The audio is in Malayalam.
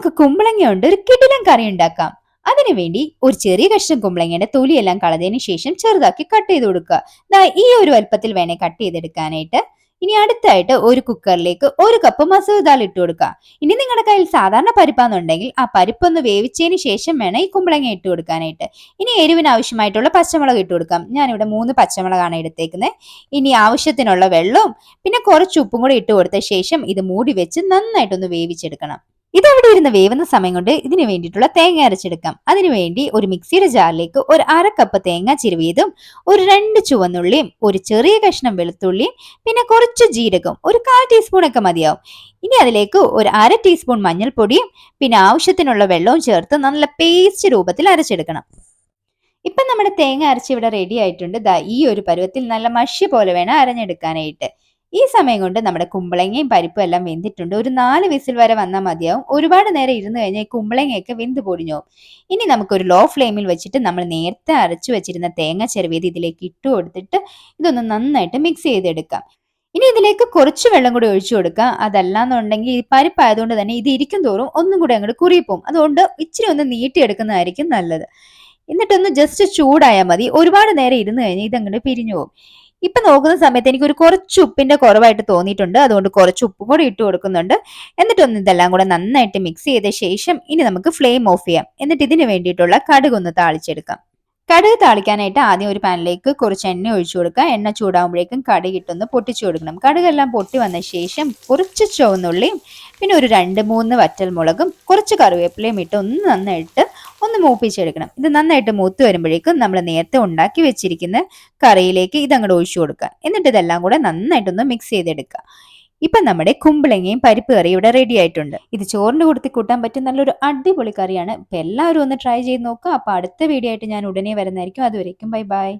നമുക്ക് കുമ്പളങ്ങ കൊണ്ട് ഒരു കിടിലൻ കറി ഉണ്ടാക്കാം. അതിനുവേണ്ടി ഒരു ചെറിയ കഷ്ണം കുമ്പളങ്ങയുടെ തൊലിയെല്ലാം കളഞ്ഞതിന് ശേഷം ചെറുതാക്കി കട്ട് ചെയ്ത് കൊടുക്കുക. ദാ ഈ ഒരു വലുപ്പത്തിൽ വേണേ കട്ട് ചെയ്തെടുക്കാനായിട്ട്. ഇനി അടുത്തായിട്ട് ഒരു കുക്കറിലേക്ക് ഒരു കപ്പ് മസൂർ ദാൽ ഇട്ട് കൊടുക്കുക. ഇനി നിങ്ങളുടെ കയ്യിൽ സാധാരണ പരിപ്പാന്നുണ്ടെങ്കിൽ ആ പരിപ്പ് ഒന്ന് വേവിച്ചതിന് ശേഷം വേണം ഈ കുമ്പളങ്ങ ഇട്ട് കൊടുക്കാനായിട്ട്. ഇനി എരിവിന് ആവശ്യമായിട്ടുള്ള പച്ചമുളക് ഇട്ട് കൊടുക്കാം. ഞാനിവിടെ മൂന്ന് പച്ചമുളകാണ് എടുത്തേക്കുന്നത്. ഇനി ആവശ്യത്തിനുള്ള വെള്ളവും പിന്നെ കുറച്ച് ഉപ്പും കൂടി ഇട്ട് കൊടുത്ത ശേഷം ഇത് മൂടി വെച്ച് നന്നായിട്ടൊന്ന് വേവിച്ചെടുക്കണം. ഇതവിടെ ഇരുന്ന് വേവുന്ന സമയം കൊണ്ട് ഇതിനു വേണ്ടിയിട്ടുള്ള തേങ്ങ അരച്ചെടുക്കാം. അതിനുവേണ്ടി ഒരു മിക്സിയുടെ ജാറിലേക്ക് ഒരു അര കപ്പ് തേങ്ങ ചിരുവിയതും ഒരു രണ്ട് ചുവന്നുള്ളിയും ഒരു ചെറിയ കഷ്ണം വെളുത്തുള്ളിയും പിന്നെ കുറച്ച് ജീരകം ഒരു കാൽ ടീസ്പൂൺ ഒക്കെ മതിയാവും. ഇനി അതിലേക്ക് ഒരു അര ടീസ്പൂൺ മഞ്ഞൾപ്പൊടിയും പിന്നെ ആവശ്യത്തിനുള്ള വെള്ളവും ചേർത്ത് നല്ല പേസ്റ്റ് രൂപത്തിൽ അരച്ചെടുക്കണം. ഇപ്പം നമ്മുടെ തേങ്ങ അരച്ച് ഇവിടെ റെഡി ആയിട്ടുണ്ട്. ദാ ഈ ഒരു പരുവത്തിൽ നല്ല മഷി പോലെ വേണം അരഞ്ഞെടുക്കാനായിട്ട്. ഈ സമയം കൊണ്ട് നമ്മുടെ കുമ്പളങ്ങയും പരിപ്പും എല്ലാം വെന്തിട്ടുണ്ട്. ഒരു നാല് വിസിൽ വരെ വന്നാൽ മതിയാവും. ഒരുപാട് നേരം ഇരുന്ന് കഴിഞ്ഞാൽ കുമ്പളങ്ങയൊക്കെ വെന്ത് പൊടിഞ്ഞു ഇനി നമുക്കൊരു ലോ ഫ്ലെയിമിൽ വെച്ചിട്ട് നമ്മൾ നേരത്തെ അരച്ചു വെച്ചിരുന്ന തേങ്ങ ചെറുവിയത് ഇതിലേക്ക് ഇട്ട് കൊടുത്തിട്ട് ഇതൊന്ന് നന്നായിട്ട് മിക്സ് ചെയ്തെടുക്കാം. ഇനി ഇതിലേക്ക് കുറച്ച് വെള്ളം കൂടി ഒഴിച്ചു കൊടുക്കാം. അതല്ലാന്നുണ്ടെങ്കിൽ ഈ പരിപ്പായതുകൊണ്ട് തന്നെ ഇത് ഇരിക്കും തോറും ഒന്നും കൂടി അങ്ങോട്ട് കുറിയിപ്പോവും അതുകൊണ്ട് ഇച്ചിരി ഒന്ന് നീട്ടിയെടുക്കുന്നതായിരിക്കും നല്ലത്. എന്നിട്ടൊന്ന് ജസ്റ്റ് ചൂടായാൽ മതി. ഒരുപാട് നേരം ഇരുന്ന് കഴിഞ്ഞാൽ ഇതങ്ങോട്ട് പിരിഞ്ഞു പോകും. ഇപ്പൊ നോക്കുന്ന സമയത്ത് എനിക്ക് ഒരു കുറച്ച് ഉപ്പിന്റെ കുറവായിട്ട് തോന്നിയിട്ടുണ്ട്. അതുകൊണ്ട് കുറച്ച് ഉപ്പും കൂടി ഇട്ട് കൊടുക്കുന്നുണ്ട്. എന്നിട്ടൊന്ന് ഇതെല്ലാം കൂടെ നന്നായിട്ട് മിക്സ് ചെയ്ത ശേഷം ഇനി നമുക്ക് ഫ്ലെയിം ഓഫ് ചെയ്യാം. എന്നിട്ട് ഇതിന് വേണ്ടിയിട്ടുള്ള കടുക് ഒന്ന് താളിച്ചെടുക്കാം. കടുക് താളിക്കാനായിട്ട് ആദ്യം ഒരു പാനിലേക്ക് കുറച്ച് എണ്ണ ഒഴിച്ചു കൊടുക്കുക. എണ്ണ ചൂടാകുമ്പോഴേക്കും കടുക് ഇട്ടൊന്ന് പൊട്ടിച്ചു കൊടുക്കണം. കടുകെല്ലാം പൊട്ടി വന്ന ശേഷം കുറച്ച് ചുവന്നുള്ളിയും പിന്നെ ഒരു രണ്ട് മൂന്ന് വറ്റൽ മുളകും കുറച്ച് കറിവേപ്പിലയും ഇട്ട് ഒന്ന് നന്നായിട്ട് മൂപ്പിച്ചെടുക്കണം. ഇത് നന്നായിട്ട് മൂത്ത് വരുമ്പോഴേക്കും നമ്മൾ നേരത്തെ ഉണ്ടാക്കി വെച്ചിരിക്കുന്ന കറിയിലേക്ക് ഇതങ്ങോട്ട് ഒഴിച്ചു കൊടുക്കുക. എന്നിട്ട് ഇതെല്ലാം കൂടെ നന്നായിട്ടൊന്ന് മിക്സ് ചെയ്തെടുക്കുക. ഇപ്പൊ നമ്മുടെ കുമ്പളങ്ങയും പരിപ്പ് കറി ഇവിടെ റെഡി ആയിട്ടുണ്ട്. ഇത് ചോറിന്റെ കൂട്ടത്തിൽ കൂട്ടാൻ പറ്റിയ നല്ലൊരു അടിപൊളി കറിയാണ്. ഇപ്പൊ എല്ലാവരും ഒന്ന് ട്രൈ ചെയ്ത് നോക്കുക. അപ്പൊ അടുത്ത വീഡിയോ ആയിട്ട് ഞാൻ ഉടനെ വരുന്നതായിരിക്കും. അതുവരേക്കും ബൈ ബൈ